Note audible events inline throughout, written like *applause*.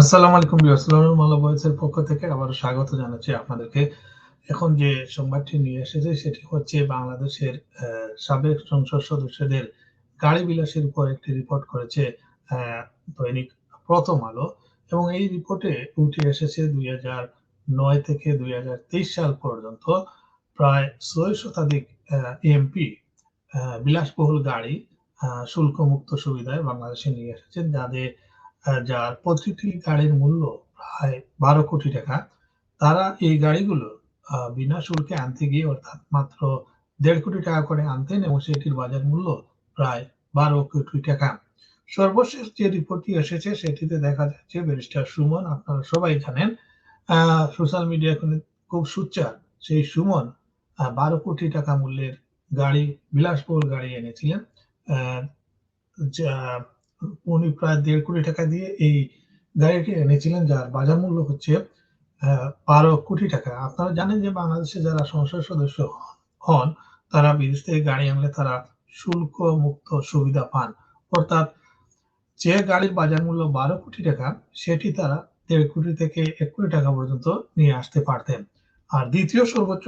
আসসালামু আলাইকুম পক্ষ থেকে আবার স্বাগত জানাচ্ছি আপনাদেরকে। এখন যে সংবাদটি নিয়ে এসেছে, সেটি হচ্ছে বাংলাদেশের সাবেক সংসদ সদস্যদের গাড়ি বিলাসের উপর একটি রিপোর্ট করেছে দৈনিক প্রথম আলো। এবং এই রিপোর্টে উঠে এসেছে দুই হাজার নয় থেকে দুই হাজার তেইশ সাল পর্যন্ত প্রায় ছয় শতাধিক এমপি বিলাসবহুল গাড়ি শুল্কমুক্ত সুবিধায় বাংলাদেশে নিয়ে এসেছেন, যাদের যার প্রতিটি গাড়ির মূল্য প্রায় বারো কোটি টাকা, তারা এই গাড়িগুলো বিনা শুল্কে আনতে গিয়ে অর্থাৎ মাত্র দেড় কোটি টাকা করে আনতেন এবং সেটির বাজার মূল্য প্রায় বারো কোটি টাকা। সর্বশেষ যে রিপোর্টটি এসেছে, সেটিতে দেখা যাচ্ছে ব্যারিস্টার সুমন, আপনারা সবাই জানেন সোশ্যাল মিডিয়া এখন খুব সুচ্চার সেই সুমন বারো কোটি টাকা মূল্যের গাড়ি, বিলাসবহুল গাড়ি এনেছিলেন। যা উনি প্রায় দেড় কোটি টাকা দিয়ে এই গাড়িটি এনেছিলেন, যার বাজার মূল্য হচ্ছে বারো কোটি টাকা। আপনারা জানেন যে বাংলাদেশে যারা সংসদ সদস্য হন, তারা বিদেশ থেকে গাড়ি আনলে তারা শুল্ক মুক্ত সুবিধা পান। অর্থাৎ যে গাড়ির বাজার মূল্য বারো কোটি টাকা, সেটি তারা দেড় কোটি থেকে এক কোটি টাকা পর্যন্ত নিয়ে আসতে পারতেন। আর দ্বিতীয় সর্বোচ্চ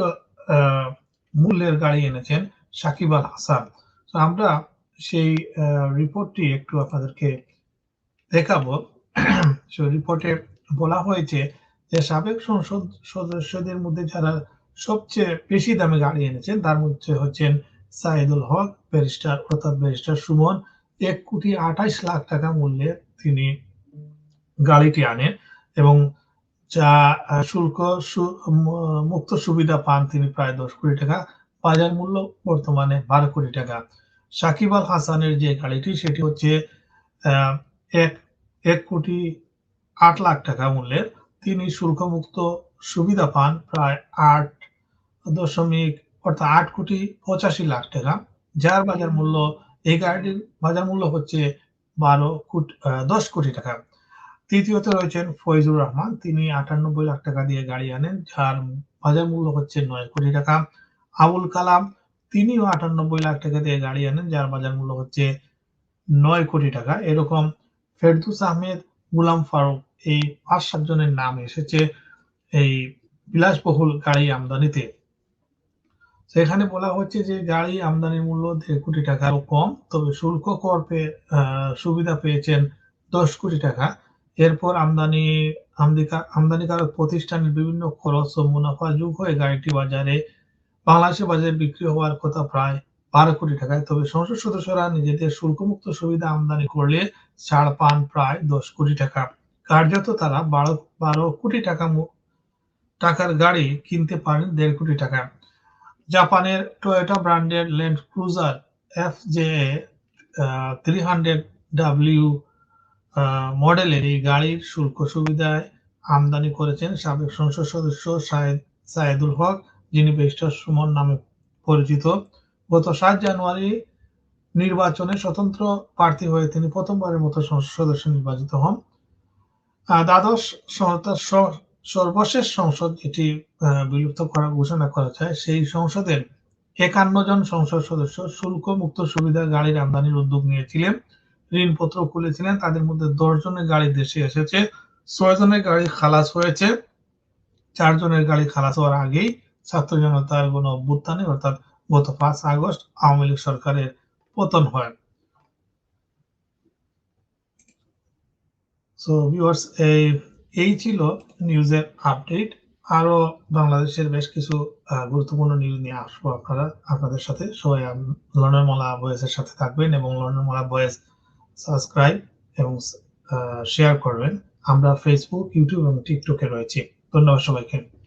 মূল্যের গাড়ি এনেছেন সাকিব আল হাসান। আমরা সেই রিপোর্টটি একটু আপনাদেরকে দেখাবো। *clears throat* সেই রিপোর্টে বলা হয়েছে যে সাবেক সংসদ সদস্যদের মধ্যে যারা সবচেয়ে বেশি দামে গাড়ি এনেছেন, তার মধ্যে হচ্ছেন সাইদুল হক, ব্যারিস্টার, অর্থাৎ ব্যারিস্টার সুমন। এক কোটি আঠাইশ লাখ টাকা মূল্যে তিনি গাড়িটি আনেন এবং যা শুল্ক মুক্ত সুবিধা পান তিনি প্রায় দশ কোটি টাকা। বাজার মূল্য বর্তমানে বারো কোটি টাকা। সাকিব আল হাসানের যে গাড়িটি, সেটি হচ্ছে এক এক কোটি আট লাখ টাকা মূল্যের। তিনি শুল্কমুক্ত সুবিধা পান প্রায় আট দশমিক, অর্থাৎ আট কোটি পঁচাশি লাখ টাকা, যার বাজার মূল্য, এই গাড়িটির বাজার মূল্য হচ্ছে বারো কোটি দশ কোটি টাকা। তৃতীয়ত রয়েছেন ফয়জুর রহমান। তিনি আটানব্বই লাখ টাকা দিয়ে গাড়ি আনেন, যার বাজার মূল্য হচ্ছে নয় কোটি টাকা। আবুল কালাম তিনিও আটানব্বই লাখ টাকা দিয়ে গাড়ি আনেন যার বাজার মূল্য হচ্ছে নয় কোটি টাকা। এরকম ফেরদুস আহমেদ গুলাম ফারুক এই পাঁচ সাতজনের নাম এসেছে এই বিলাসবহুল গাড়ি আমদানিতে। সেখানে বলা হচ্ছে যে গাড়ি আমদানির মূল্য দেড় কোটি টাকারও কম তবে শুল্ক কর আহ, সুবিধা পেয়েছেন দশ কোটি টাকা। এরপর আমদানি আমদানিকারক প্রতিষ্ঠানের বিভিন্ন খরচ ও মুনাফা যোগ হয়ে গাড়িটি বাজারে বাংলাদেশের বাজারে বিক্রি হওয়ার কথা প্রায় বারো কোটি টাকায়, তবে সংসদ সদস্যরা নিজেদের শুল্কমুক্ত সুবিধা আমদানি করলে ছাড় পান প্রায় দশ কোটি টাকা। কার্যত তারা বারো বারো কোটি টাকা টাকার গাড়ি কিনতে পারেন দেড় কোটি টাকা। জাপানের টয়োটা ব্র্যান্ডের Land Cruiser F J three hundred W মডেলের এই গাড়ির শুল্ক সুবিধায় আমদানি করেছেন সাবেক সংসদ সদস্য সায়েদ, সায়েদুল হক। যিনি বেস্টার সুমন নামে পরিচিত, গত সাত জানুয়ারি নির্বাচনে স্বতন্ত্র প্রার্থী হয়ে তিনি প্রথমবারের মতো সংসদ সদস্য নির্বাচিত হন। দ্বাদশ সর্বশেষ সংসদ যেটি বিলুপ্ত করার ঘোষণা করা যায়, সেই সংসদের একান্ন জন সংসদ সদস্য শুল্ক মুক্ত সুবিধা গাড়ির আমদানির উদ্যোগ নিয়েছিলেন, ঋণপত্র খুলেছিলেন, তাদের মধ্যে দশ জনের গাড়ি দেশে এসেছে, ছয় জনের গাড়ি খালাস হয়েছে, চার জনের গাড়ি খালাস হওয়ার আগেই ছাত্র জনতার গণ অভ্যুত্থানে অর্থাৎ গত পাঁচ আগস্ট আওয়ামী লীগ সরকারের পতন হয়। সো ভিউয়ার্স এই এই ছিল নিউজের আপডেট। আরও বাংলাদেশের বেশ কিছু গুরুত্বপূর্ণ নিউজ নিয়ে আসব আপনারা, আপনাদের সাথে। সবাই আম- লন্ডন মালা বয়েসের সাথে থাকবেন এবং লন্ডন মালা বয়েস সাবস্ক্রাইব এবং শেয়ার করবেন। আমরা ফেসবুক ইউটিউব এবং টিকটকে রয়েছি। ধন্যবাদ সবাইকে।